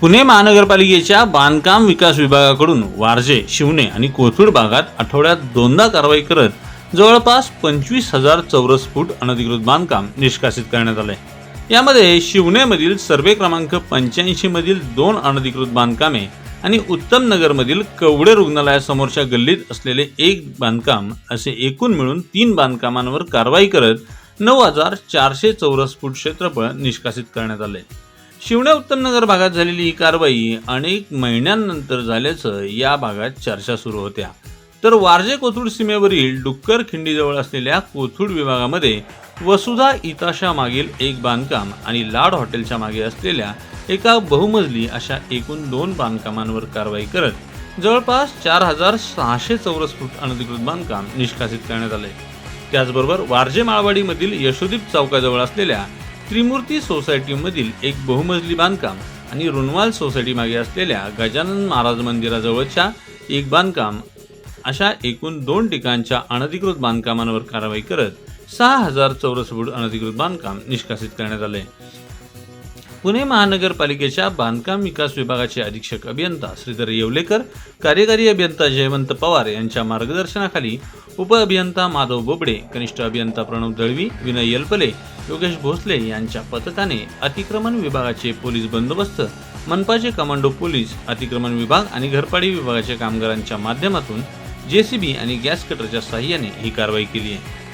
पुणे महानगरपालिकेच्या बांधकाम विकास विभागाकडून वारजे शिवणे आणि कोथरूड भागात आठवड्यात दोनदा कारवाई करत जवळपास पंचवीस हजार चौरस फूट अनधिकृत बांधकाम निष्कासित करण्यात आले यामध्ये शिवनेमधील सर्वे क्रमांक पंच्याऐंशी मधील दोन अनधिकृत बांधकामे आणि उत्तम नगरमधील कवडे रुग्णालयासमोरच्या गल्लीत असलेले एक बांधकाम असे एकूण मिळून तीन बांधकामांवर कारवाई करत नऊ हजार चारशे चौरस फूट क्षेत्रफळ निष्कासित करण्यात आले शिवणे उत्तम नगर भागात झालेली ही कारवाई अनेक महिन्यांनंतर झाल्याचं या भागात चर्चा सुरू होत्या. तर वारजे कोथरूड सीमेवरील डुक्कर खिंडीजवळ असलेल्या कोथरूड विभागामध्ये वसुधा इताशा मागील एक बांधकाम आणि लाड हॉटेलच्या मागे असलेल्या एका बहुमजली अशा एकूण दोन बांधकामांवर कारवाई करत जवळपास चार हजार सहाशे चौरस फूट अनधिकृत बांधकाम निष्कासित करण्यात आले. त्याचबरोबर वारजे माळवाडीमधील यशोदीप चौकाजवळ असलेल्या त्रिमूर्ती सोसायटीमधील एक बहुमजली बांधकाम आणि रुणवाल सोसायटीमागे असलेल्या गजानन महाराज मंदिराजवळच्या एक बांधकाम अशा एकूण दोन ठिकाणच्या अनधिकृत बांधकामांवर कारवाई करत सहा हजार चौरस फूट अनधिकृत बांधकाम निष्कासित करण्यात आले. पुणे महानगरपालिकेच्या बांधकाम विकास विभागाचे अधीक्षक अभियंता श्रीधर येवलेकर कार्यकारी अभियंता जयवंत पवार यांच्या मार्गदर्शनाखाली उप अभियंता माधव बोबडे कनिष्ठ अभियंता प्रणव दळवी विनय यलपले योगेश भोसले यांच्या पथकाने अतिक्रमण विभागाचे पोलीस बंदोबस्त मनपाचे कमांडो पोलीस अतिक्रमण विभाग आणि घरपाडी विभागाच्या कामगारांच्या माध्यमातून जेसीबी आणि गॅस कटरच्या साह्याने ही कारवाई केली आहे.